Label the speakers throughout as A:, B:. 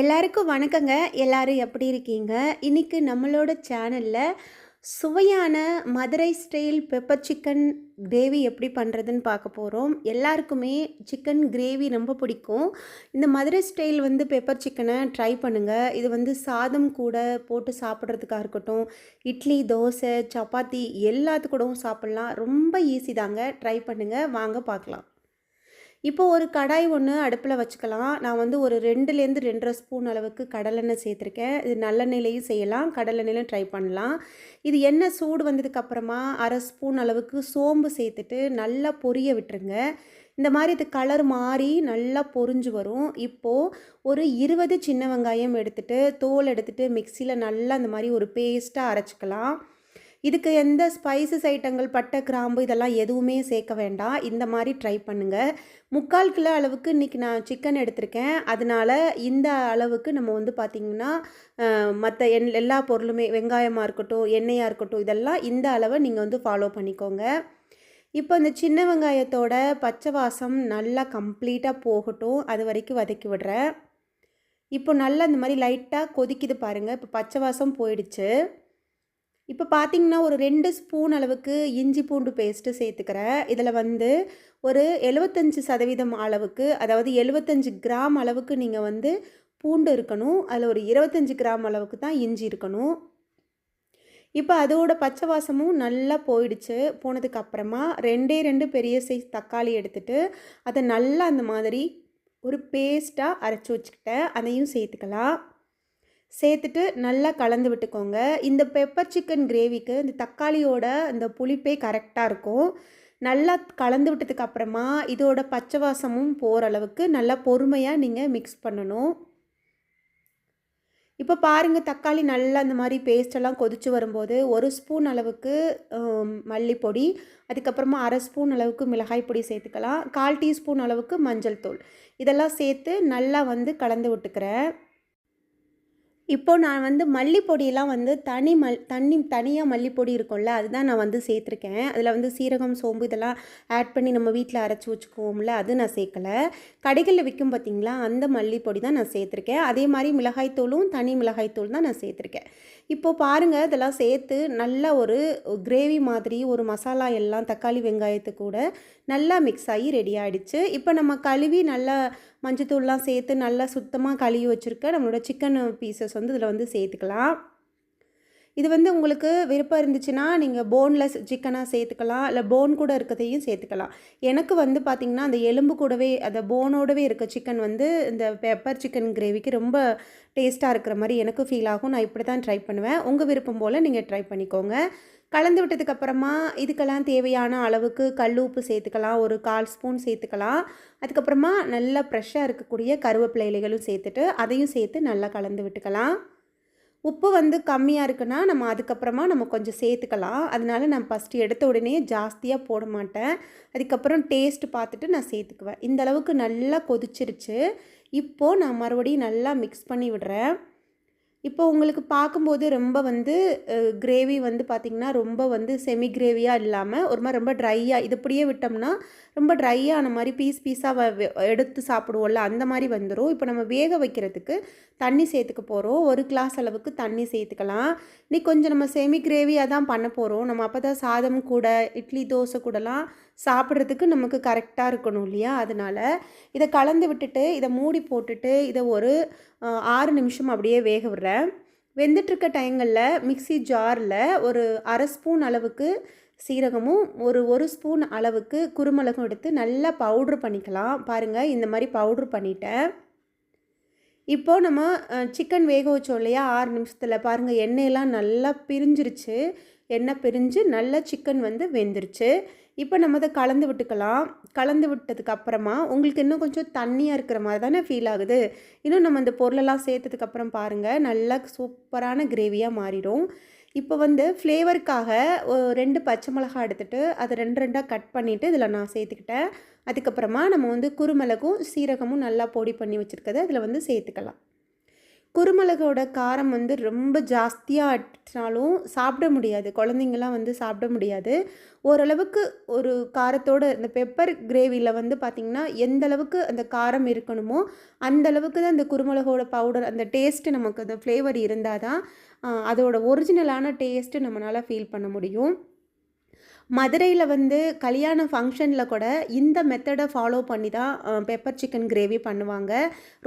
A: எல்லாருக்கும் வணக்கங்க. எல்லாரும் எப்படி இருக்கீங்க? இன்னைக்கு நம்மளோட சேனலில் சுவையான Madurai style pepper chicken gravy எப்படி பண்ணுறதுன்னு பார்க்க போகிறோம் எல்லாருக்குமே சிக்கன் கிரேவி ரொம்ப பிடிக்கும். இந்த மதுரை ஸ்டைல் வந்து பெப்பர் சிக்கனை ட்ரை பண்ணுங்கள் இது வந்து சாதம் கூட போட்டு சாப்பிட்றதுக்காக இருக்கட்டும். இட்லி தோசை சப்பாத்தி எல்லாத்துக்கூடவும் சாப்பிட்லாம். ரொம்ப ஈஸி தாங்க. ட்ரை பண்ணுங்கள் வாங்க பார்க்கலாம். இப்போ ஒரு கடாய் ஒன்று அடுப்பில் வச்சுக்கலாம். நான் வந்து ஒரு ரெண்டுலேருந்து ரெண்டரை ஸ்பூன் அளவுக்கு கடலெண்ணெய் சேர்த்துருக்கேன். இது நல்லெண்ணெயிலையும் செய்யலாம். கடலெண்ணெயிலும் ட்ரை பண்ணலாம். இது எண்ணெய் சூடு வந்ததுக்கப்புறமா அரை ஸ்பூன் அளவுக்கு சோம்பு சேர்த்துட்டு நல்லா பொரிய விட்டுருங்க. இந்த மாதிரி இது கலர் மாறி நல்லா பொரிஞ்சு வரும். இப்போது ஒரு இருபது சின்ன வெங்காயம் எடுத்துகிட்டு தோல் எடுத்துகிட்டு மிக்சியில் நல்லா அந்த மாதிரி ஒரு பேஸ்ட்டாக அரைச்சிக்கலாம். இதுக்கு எந்த ஸ்பைசஸ் ஐட்டங்கள் பட்டை கிராம்பு இதெல்லாம் எதுவுமே சேர்க்க வேண்டாம். இந்த மாதிரி ட்ரை பண்ணுங்கள் முக்கால் கிலோ அளவுக்கு இன்றைக்கி நான் சிக்கன் எடுத்திருக்கேன். அதனால் இந்த அளவுக்கு நம்ம வந்து பார்த்திங்கன்னா மற்ற என் எல்லா பொருளுமே வெங்காயமாக இருக்கட்டும் எண்ணெயாக இருக்கட்டும் இதெல்லாம் இந்த அளவை நீங்கள் வந்து ஃபாலோ பண்ணிக்கோங்க. இப்போ இந்த சின்ன வெங்காயத்தோட பச்சை வாசம் நல்லா கம்ப்ளீட்டாக போகட்டும். அது வரைக்கும் வதக்கி விடுறேன். இப்போ நல்லா இந்த மாதிரி லைட்டாக கொதிக்குது பாருங்கள் இப்போ பச்சை வாசம் போயிடுச்சு. இப்போ பார்த்தீங்கன்னா ஒரு ரெண்டு ஸ்பூன் அளவுக்கு இஞ்சி பூண்டு பேஸ்ட்டு சேர்த்துக்கிறேன். இதில் வந்து ஒரு எழுபத்தஞ்சி சதவீதம் அளவுக்கு அதாவது எழுபத்தஞ்சி கிராம் அளவுக்கு நீங்கள் வந்து பூண்டு இருக்கணும். அதில் ஒரு இருபத்தஞ்சி கிராம் அளவுக்கு தான் இஞ்சி இருக்கணும். இப்போ அதோட பச்சை வாசமும் நல்லா போயிடுச்சு. போனதுக்கு அப்புறமா ரெண்டே ரெண்டு பெரிய சைஸ் தக்காளி எடுத்துட்டு அதை நல்லா அந்த மாதிரி ஒரு பேஸ்ட்டாக அரைச்சி வச்சுக்கிட்டேன். அதையும் சேர்த்துக்கலாம். சேர்த்துட்டு நல்லா கலந்து விட்டுக்கோங்க. இந்த பெப்பர் சிக்கன் கிரேவிக்கு இந்த தக்காளியோட அந்த புளிப்பே கரெக்டாக இருக்கும். நல்லா கலந்து விட்டதுக்கு அப்புறமா இதோட பச்சை வாசமும் போகிற அளவுக்கு நல்லா பொறுமையாக நீங்கள் மிக்ஸ் பண்ணணும். இப்போ பாருங்கள் தக்காளி நல்லா அந்த மாதிரி பேஸ்டெல்லாம் கொதித்து வரும்போது ஒரு ஸ்பூன் அளவுக்கு மல்லிப்பொடி அதுக்கப்புறமா அரை ஸ்பூன் அளவுக்கு மிளகாய் பொடி சேர்த்துக்கலாம். கால் டீஸ்பூன் அளவுக்கு மஞ்சள் தூள். இதெல்லாம் சேர்த்து நல்லா வந்து கலந்து விட்டுக்கிறேன். இப்போது நான் வந்து மல்லிப்பொடியெல்லாம் வந்து தனி மல் தண்ணி தனியாக மல்லிப்பொடி இருக்கும்ல அதுதான் நான் வந்து சேர்த்துருக்கேன். அதில் வந்து சீரகம் சோம்பு இதெல்லாம் ஆட் பண்ணி நம்ம வீட்டில் அரைச்சி வச்சுக்குவோம்ல அது நான் சேர்க்கலை. கடைகளில் விற்கும் பார்த்திங்களா அந்த மல்லிப்பொடி தான் நான் சேர்த்துருக்கேன். அதே மாதிரி மிளகாய்த்தூளும் தனி மிளகாய்த்தூள் தான் நான் சேர்த்துருக்கேன். இப்போது பாருங்கள் இதெல்லாம் சேர்த்து நல்ல ஒரு கிரேவி மாதிரி ஒரு மசாலா எல்லாம் தக்காளி வெங்காயத்து கூட நல்லா மிக்ஸ் ஆகி ரெடி ஆகிடுச்சு இப்போ நம்ம கழுவி நல்லா மஞ்சத்தூள்லாம் சேர்த்து நல்லா சுத்தமாக கழுவி வச்சுருக்க நம்மளோட சிக்கன் பீசஸ் வந்து இதில் வந்து சேர்த்துக்கலாம். இது வந்து உங்களுக்கு விருப்பம் இருந்துச்சுன்னா நீங்கள் போன்லெஸ் சிக்கனாக சேர்த்துக்கலாம். இல்லை போன் கூட இருக்கிறதையும் சேர்த்துக்கலாம். எனக்கு வந்து பார்த்திங்கன்னா அந்த எலும்பு கூடவே அந்த போனோடவே இருக்க சிக்கன் வந்து இந்த பெப்பர் சிக்கன் கிரேவிக்கு ரொம்ப டேஸ்ட்டாக இருக்கிற மாதிரி எனக்கு ஃபீல் ஆகும். நான் இப்படி தான் ட்ரை பண்ணுவேன். உங்கள் விருப்பம் போல் நீங்கள் ட்ரை பண்ணிக்கோங்க. கலந்து விட்டதுக்கப்புறமா இதுக்கெல்லாம் தேவையான அளவுக்கு கல் உப்பு சேர்த்துக்கலாம். ஒரு கால் ஸ்பூன் சேர்த்துக்கலாம். அதுக்கப்புறமா நல்லா ஃப்ரெஷ்ஷாக இருக்கக்கூடிய கருவேப்பிலை இலைகளும் சேர்த்துட்டு அதையும் சேர்த்து நல்லா கலந்து விட்டுக்கலாம். உப்பு வந்து கம்மியாக இருக்குன்னா நம்ம அதுக்கப்புறமா நம்ம கொஞ்சம் சேர்த்துக்கலாம். அதனால நான் ஃபஸ்ட்டு எடுத்த உடனே ஜாஸ்தியாக போட மாட்டேன். அதுக்கப்புறம் டேஸ்ட் பார்த்துட்டு நான் சேர்த்துக்குவேன். இந்த அளவுக்கு நல்லா கொதிச்சிருச்சு. இப்போது நான் மறுபடியும் நல்லா மிக்ஸ் பண்ணி விடுறேன். இப்போ உங்களுக்கு பார்க்கும்போது ரொம்ப வந்து கிரேவி வந்து பார்த்திங்கன்னா ரொம்ப வந்து செமி கிரேவியாக இல்லாமல் ஒரு மாதிரி ரொம்ப ட்ரையாக இது இப்படியே விட்டோம்னா ரொம்ப ட்ரையான மாதிரி பீஸ் பீஸாக எடுத்து சாப்பிடுவோம்ல அந்த மாதிரி வந்துடும் இப்போ நம்ம வேக வைக்கிறதுக்கு தண்ணி சேர்த்துக்க போகிறோம் ஒரு கிளாஸ் அளவுக்கு தண்ணி சேர்த்துக்கலாம். நீ கொஞ்சம் நம்ம செமி கிரேவியாக தான் பண்ண போகிறோம் நம்ம அப்போ தான் சாதம் கூட இட்லி தோசை கூடலாம் சாப்பிட்றதுக்கு நமக்கு கரெக்டாக இருக்கணும் இல்லையா? அதனால் இதை கலந்து விட்டுட்டு இதை மூடி போட்டுட்டு இதை ஒரு ஆறு நிமிஷம் அப்படியே வேக விடுறேன் வெந்துட்டுருக்க டைங்களில் மிக்சி ஜாரில் ஒரு அரை ஸ்பூன் அளவுக்கு சீரகமும் ஒரு ஒரு ஸ்பூன் அளவுக்கு குருமிளகும் எடுத்து நல்லா பவுட்ரு பண்ணிக்கலாம். பாருங்கள் இந்த மாதிரி பவுட்ரு பண்ணிட்டேன். இப்போது நம்ம சிக்கன் வேக வச்சோம் இல்லையா? ஆறு நிமிஷத்தில். பாருங்கள் எண்ணெயெல்லாம் நல்லா பிரிஞ்சிருச்சு. எண்ணெய் பிரிஞ்சு நல்லா சிக்கன் வந்து வெந்துருச்சு. இப்போ நம்ம அதை கலந்து விட்டுக்கலாம். கலந்து விட்டதுக்கு அப்புறமா உங்களுக்கு இன்னும் கொஞ்சம் தண்ணியாக இருக்கிற மாதிரி தானே ஃபீல் ஆகுது. இன்னும் நம்ம அந்த பொருளெல்லாம் சேர்த்ததுக்கப்புறம் பாருங்கள் நல்லா சூப்பரான கிரேவியாக மாறிடும். இப்போ வந்து ஃப்ளேவருக்காக ரெண்டு பச்சை மிளகா எடுத்துகிட்டு அதை ரெண்டு ரெண்டாக கட் பண்ணிவிட்டு இதில் நான் சேர்த்துக்கிட்டேன். அதுக்கப்புறமா நம்ம வந்து குருமிளகும் சீரகமும் நல்லா பொடி பண்ணி வச்சுருக்கதை அதில் வந்து சேர்த்துக்கலாம். குருமிளகோட காரம் வந்து ரொம்ப ஜாஸ்தியாக ஆட்டினாலும் சாப்பிட முடியாது. குழந்தைங்கலாம் வந்து சாப்பிட முடியாது. ஓரளவுக்கு ஒரு காரத்தோட இந்த பெப்பர் கிரேவியில் வந்து பார்த்திங்கன்னா எந்த அளவுக்கு அந்த காரம் இருக்கணுமோ அந்த அளவுக்கு தான் அந்த குருமிளகோட பவுடர் அந்த டேஸ்ட்டு நமக்கு அந்த ஃப்ளேவர் இருந்தால் தான் அதோட ஒரிஜினலான டேஸ்ட்டு நம்மளால் ஃபீல் பண்ண முடியும். மதுரையில் வந்து கல்யாண ஃபங்க்ஷனில் கூட இந்த மெத்தடை ஃபாலோ பண்ணி தான் பெப்பர் சிக்கன் கிரேவி பண்ணுவாங்க.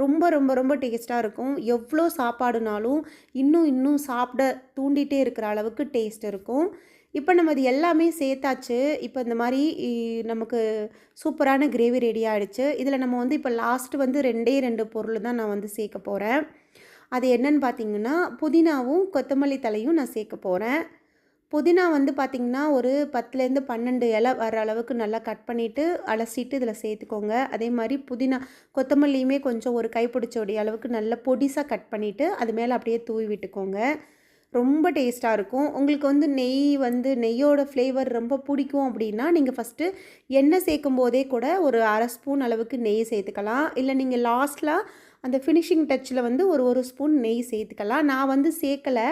A: ரொம்ப ரொம்ப ரொம்ப டேஸ்ட்டாக இருக்கும். எவ்வளோ சாப்பாடுனாலும் இன்னும் இன்னும் சாப்பிட தூண்டிகிட்டே இருக்கிற அளவுக்கு டேஸ்ட் இருக்கும். இப்போ நம்ம அது எல்லாமே சேர்த்தாச்சு. இப்போ இந்த மாதிரி நமக்கு சூப்பரான கிரேவி ரெடி ஆகிடுச்சு இதில் நம்ம வந்து இப்போ லாஸ்ட்டு வந்து ரெண்டே ரெண்டு பொருள் தான் நான் வந்து சேர்க்க போகிறேன் அது என்னன்னு பார்த்தீங்கன்னா புதினாவும் கொத்தமல்லி தலையும் நான் சேர்க்க போகிறேன் புதினா வந்து பார்த்திங்கன்னா ஒரு பத்துலேருந்து பன்னெண்டு இலை வர அளவுக்கு நல்லா கட் பண்ணிவிட்டு அலசிட்டு இதில் சேர்த்துக்கோங்க. அதே மாதிரி புதினா கொத்தமல்லியுமே கொஞ்சம் ஒரு கைப்பிடிச்சோடைய அளவுக்கு நல்லா பொடிசாக கட் பண்ணிவிட்டு அது மேலே அப்படியே தூவி விட்டுக்கோங்க. ரொம்ப டேஸ்ட்டாக இருக்கும். உங்களுக்கு வந்து நெய் வந்து நெய்யோட ஃப்ளேவர் ரொம்ப பிடிக்கும் அப்படின்னா நீங்கள் ஃபஸ்ட்டு எண்ணெய் சேர்க்கும் போதே கூட ஒரு அரை ஸ்பூன் அளவுக்கு நெய் சேர்த்துக்கலாம். இல்லை நீங்கள் லாஸ்ட்டில் அந்த ஃபினிஷிங் டச்சில் வந்து ஒரு ஒரு ஸ்பூன் நெய் சேர்த்துக்கலாம். நான் வந்து சேர்க்கலை.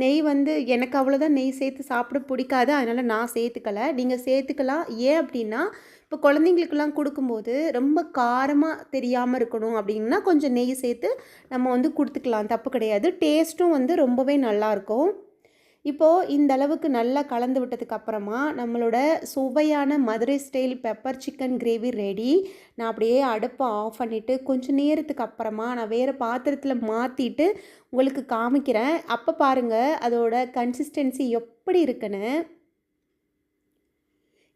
A: நெய் வந்து எனக்கு அவ்வளோதான் நெய் சேர்த்து சாப்பிட பிடிக்காது அதனால் நான் சேர்த்துக்கல. நீங்கள் சேர்த்துக்கலாம். ஏன் அப்படின்னா இப்போ குழந்தைங்களுக்கெல்லாம் கொடுக்கும்போது ரொம்ப காரமாக தெரியாமல் இருக்கணும் அப்படின்னா கொஞ்சம் நெய் சேர்த்து நம்ம வந்து கொடுத்துக்கலாம். தப்பு கிடையாது. டேஸ்ட்டும் வந்து ரொம்பவே நல்லாயிருக்கும் இப்போது இந்த அளவுக்கு நல்லா கலந்து விட்டதுக்கு அப்புறமா நம்மளோட சுவையான Madurai style pepper chicken gravy ready நான் அப்படியே அடுப்பை ஆஃப் பண்ணிவிட்டு கொஞ்சம் நேரத்துக்கு அப்புறமா நான் வேறு பாத்திரத்தில் மாற்றிட்டு உங்களுக்கு காமிக்கிறேன். அப்போ பாருங்கள் அதோட கன்சிஸ்டன்சி எப்படி இருக்குன்னு.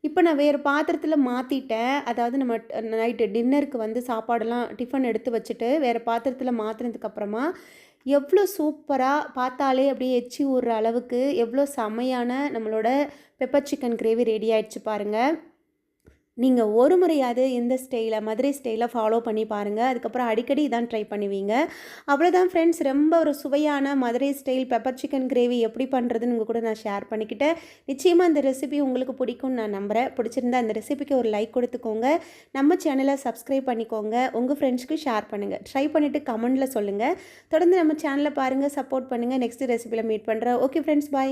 A: இப்போ நான் வேறு பாத்திரத்தில் மாற்றிட்டேன் அதாவது நம்ம நைட்டு டின்னருக்கு வந்து சாப்பாடெல்லாம் டிஃபன் எடுத்து வச்சுட்டு வேறு பாத்திரத்தில் மாற்றினதுக்கப்புறமா எவ்வளோ சூப்பராக பார்த்தாலே அப்படியே எச்சி ஊறுற அளவுக்கு எவ்வளோ செமையான நம்மளோட பெப்பர் சிக்கன் கிரேவி ரெடி ஆயிடுச்சு பாருங்கள் நீங்கள் ஒரு முறையாவது இந்த ஸ்டைலை மதுரை ஸ்டைலை ஃபாலோ பண்ணி பாருங்கள் அதுக்கப்புறம் அடிக்கடி இதான் ட்ரை பண்ணுவீங்க. அவ்வளோதான் ஃப்ரெண்ட்ஸ் ரொம்ப ஒரு சுவையான Madurai style pepper chicken gravy எப்படி பண்ணுறதுன்னு உங்கள் கூட நான் ஷேர் பண்ணிக்கிட்டேன். நிச்சயமாக அந்த ரெசிபி உங்களுக்கு பிடிக்கும்னு நான் நம்புகிறேன் பிடிச்சிருந்தா அந்த ரெசிபிக்கு ஒரு லைக் கொடுத்துக்கோங்க. நம்ம சேனலை சப்ஸ்கிரைப் பண்ணிக்கோங்க. உங்கள் ஃப்ரெண்ட்ஸ்க்கு ஷேர் பண்ணுங்கள் ட்ரை பண்ணிவிட்டு கமெண்டில் சொல்லுங்கள் தொடர்ந்து நம்ம சேனலை பாருங்கள் சப்போர்ட் பண்ணுங்கள் நெக்ஸ்ட் ரெசிபியில் மீட் பண்ணுறேன் ஓகே ஃப்ரெண்ட்ஸ் பாய்